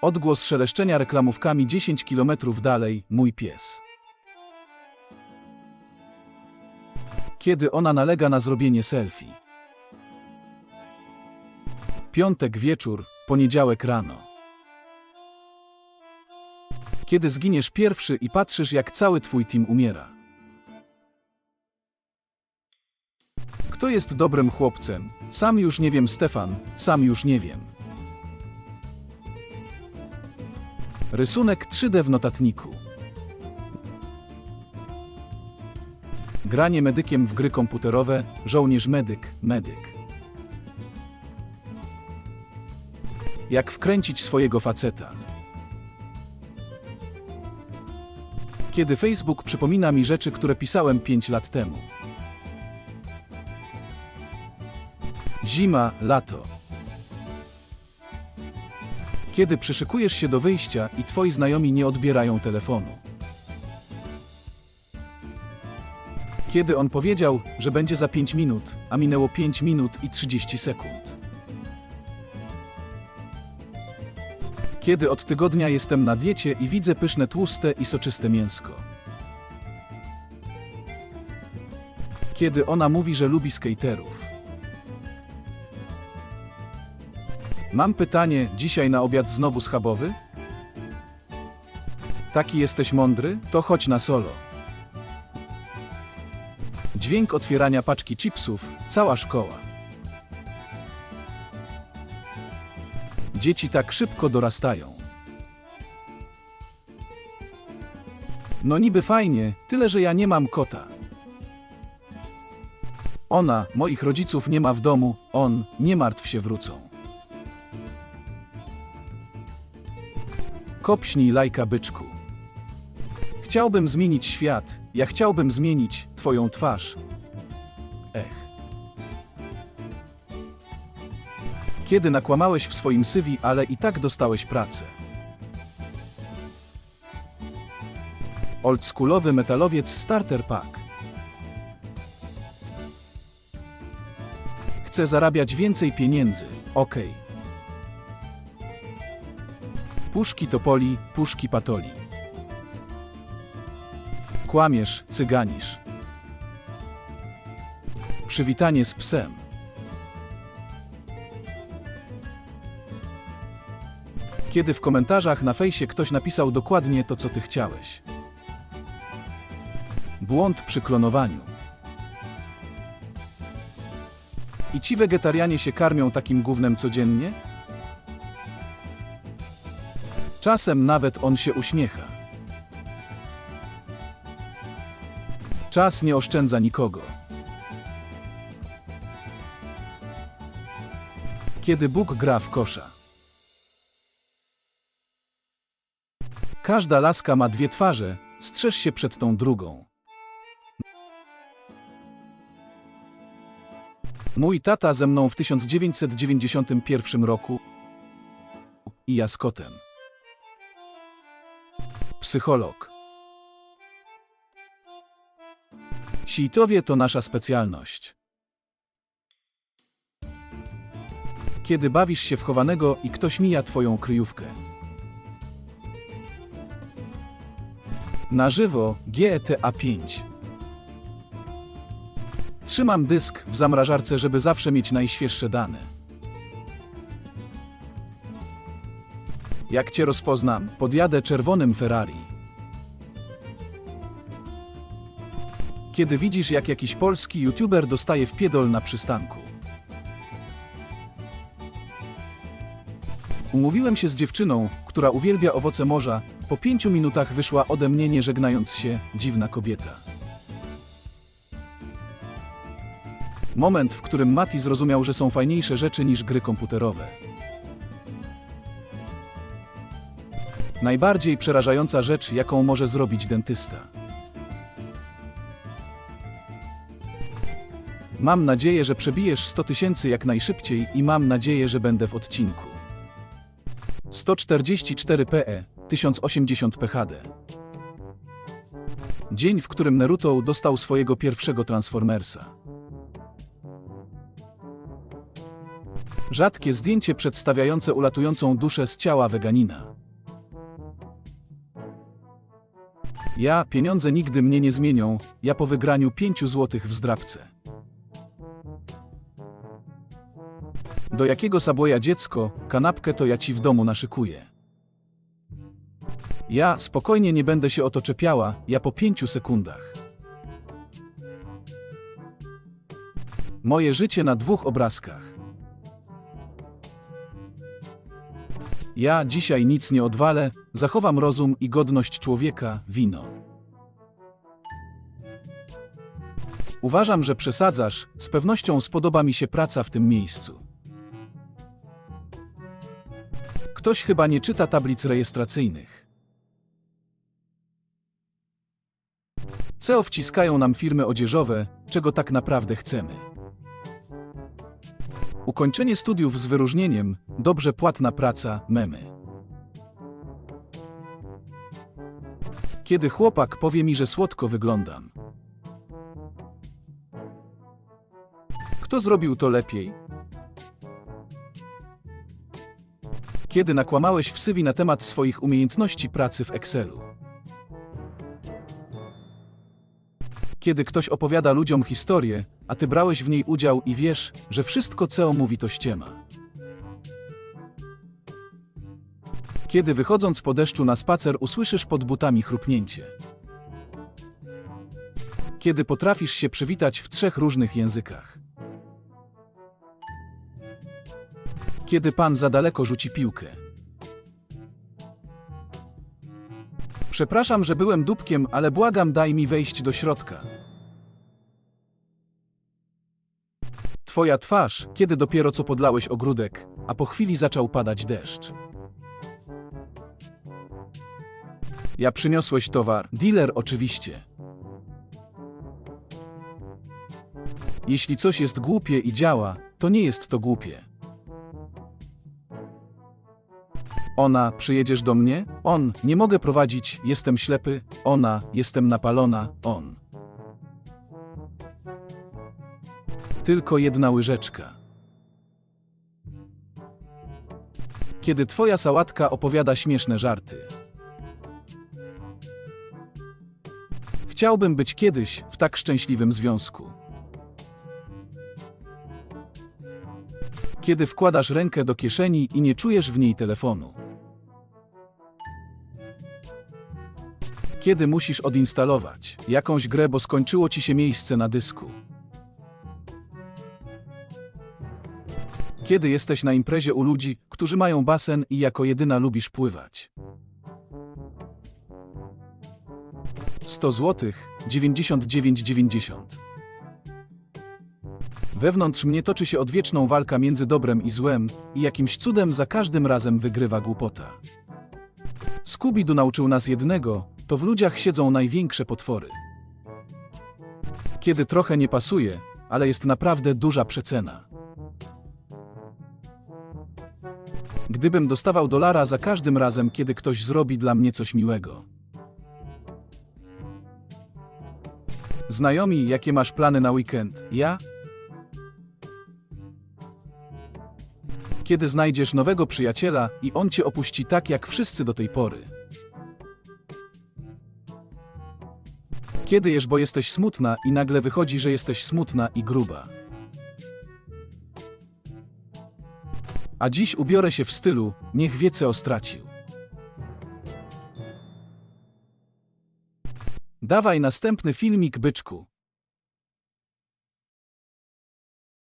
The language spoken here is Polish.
Odgłos szeleszczenia reklamówkami 10 km dalej, mój pies. Kiedy ona nalega na zrobienie selfie. Piątek wieczór, poniedziałek rano. Kiedy zginiesz pierwszy i patrzysz, jak cały twój team umiera. Kto jest dobrym chłopcem? Sam już nie wiem, Stefan, sam już nie wiem. Rysunek 3D w notatniku. Granie medykiem w gry komputerowe, żołnierz medyk, medyk. Jak wkręcić swojego faceta. Kiedy Facebook przypomina mi rzeczy, które pisałem 5 lat temu. Zima, lato. Kiedy przyszykujesz się do wyjścia i twoi znajomi nie odbierają telefonu. Kiedy on powiedział, że będzie za 5 minut, a minęło 5 minut i 30 sekund. Kiedy od tygodnia jestem na diecie i widzę pyszne tłuste i soczyste mięsko. Kiedy ona mówi, że lubi skaterów. Mam pytanie, dzisiaj na obiad znowu schabowy? Taki jesteś mądry? To chodź na solo. Dźwięk otwierania paczki chipsów, cała szkoła. Dzieci tak szybko dorastają. No niby fajnie, tyle że ja nie mam kota. Ona, moich rodziców nie ma w domu, on, nie martw się wrócą. Kopśnij lajka byczku. Chciałbym zmienić świat, ja chciałbym zmienić twoją twarz. Ech. Kiedy nakłamałeś w swoim sywi, ale i tak dostałeś pracę. Oldschoolowy metalowiec Starter Pack. Chcę zarabiać więcej pieniędzy. Okej. Puszki topoli, puszki patoli. Kłamiesz, cyganisz. Przywitanie z psem. Kiedy w komentarzach na fejsie ktoś napisał dokładnie to, co ty chciałeś. Błąd przy klonowaniu. I ci wegetarianie się karmią takim gównem codziennie? Czasem nawet on się uśmiecha. Czas nie oszczędza nikogo. Kiedy Bóg gra w kosza. Każda laska ma dwie twarze, strzeż się przed tą drugą. Mój tata ze mną w 1991 roku i ja z kotem. Psycholog. Sijtowie to nasza specjalność. Kiedy bawisz się w chowanego i ktoś mija twoją kryjówkę. Na żywo GTA 5. Trzymam dysk w zamrażarce, żeby zawsze mieć najświeższe dane. Jak cię rozpoznam, podjadę czerwonym Ferrari. Kiedy widzisz, jak jakiś polski youtuber dostaje w piedol na przystanku. Umówiłem się z dziewczyną, która uwielbia owoce morza. Po pięciu minutach wyszła ode mnie nie żegnając się, dziwna kobieta. Moment, w którym Mati zrozumiał, że są fajniejsze rzeczy niż gry komputerowe. Najbardziej przerażająca rzecz, jaką może zrobić dentysta. Mam nadzieję, że przebijesz 100 tysięcy jak najszybciej i mam nadzieję, że będę w odcinku. 144 PE, 1080 PHD. Dzień, w którym Naruto dostał swojego pierwszego Transformersa. Rzadkie zdjęcie przedstawiające ulatującą duszę z ciała weganina. Ja, pieniądze nigdy mnie nie zmienią, ja po wygraniu 5 złotych w zdrabce. Do jakiego sabłoja dziecko, kanapkę to ja ci w domu naszykuję. Ja spokojnie nie będę się o to czepiała, ja po pięciu sekundach. Moje życie na dwóch obrazkach. Ja dzisiaj nic nie odwalę, zachowam rozum i godność człowieka, wino. Uważam, że przesadzasz, z pewnością spodoba mi się praca w tym miejscu. Ktoś chyba nie czyta tablic rejestracyjnych. CEO wciskają nam firmy odzieżowe, czego tak naprawdę chcemy. Ukończenie studiów z wyróżnieniem, dobrze płatna praca, memy. Kiedy chłopak powie mi, że słodko wyglądam. Kto zrobił to lepiej? Kiedy nakłamałeś w sywi na temat swoich umiejętności pracy w Excelu? Kiedy ktoś opowiada ludziom historię, a ty brałeś w niej udział i wiesz, że wszystko co mówi to ściema. Kiedy wychodząc po deszczu na spacer usłyszysz pod butami chrupnięcie. Kiedy potrafisz się przywitać w trzech różnych językach. Kiedy pan za daleko rzuci piłkę. Przepraszam, że byłem dupkiem, ale błagam, daj mi wejść do środka. Twoja twarz, kiedy dopiero co podlałeś ogródek, a po chwili zaczął padać deszcz. Ja przyniosłeś towar, dealer oczywiście. Jeśli coś jest głupie i działa, to nie jest to głupie. Ona, przyjedziesz do mnie? On, nie mogę prowadzić, jestem ślepy. Ona, jestem napalona. On. Tylko jedna łyżeczka. Kiedy twoja sałatka opowiada śmieszne żarty. Chciałbym być kiedyś w tak szczęśliwym związku. Kiedy wkładasz rękę do kieszeni i nie czujesz w niej telefonu. Kiedy musisz odinstalować jakąś grę, bo skończyło ci się miejsce na dysku. Kiedy jesteś na imprezie u ludzi, którzy mają basen i jako jedyna lubisz pływać. 100 zł, 99,90. Wewnątrz mnie toczy się odwieczną walka między dobrem i złem i jakimś cudem za każdym razem wygrywa głupota. Scooby-Doo nauczył nas jednego, to w ludziach siedzą największe potwory. Kiedy trochę nie pasuje, ale jest naprawdę duża przecena. Gdybym dostawał dolara za każdym razem, kiedy ktoś zrobi dla mnie coś miłego. Znajomi, jakie masz plany na weekend? Ja? Kiedy znajdziesz nowego przyjaciela i on cię opuści tak jak wszyscy do tej pory. Kiedy jesz, bo jesteś smutna i nagle wychodzi, że jesteś smutna i gruba. A dziś ubiorę się w stylu, niech wie co stracił. Dawaj następny filmik, byczku.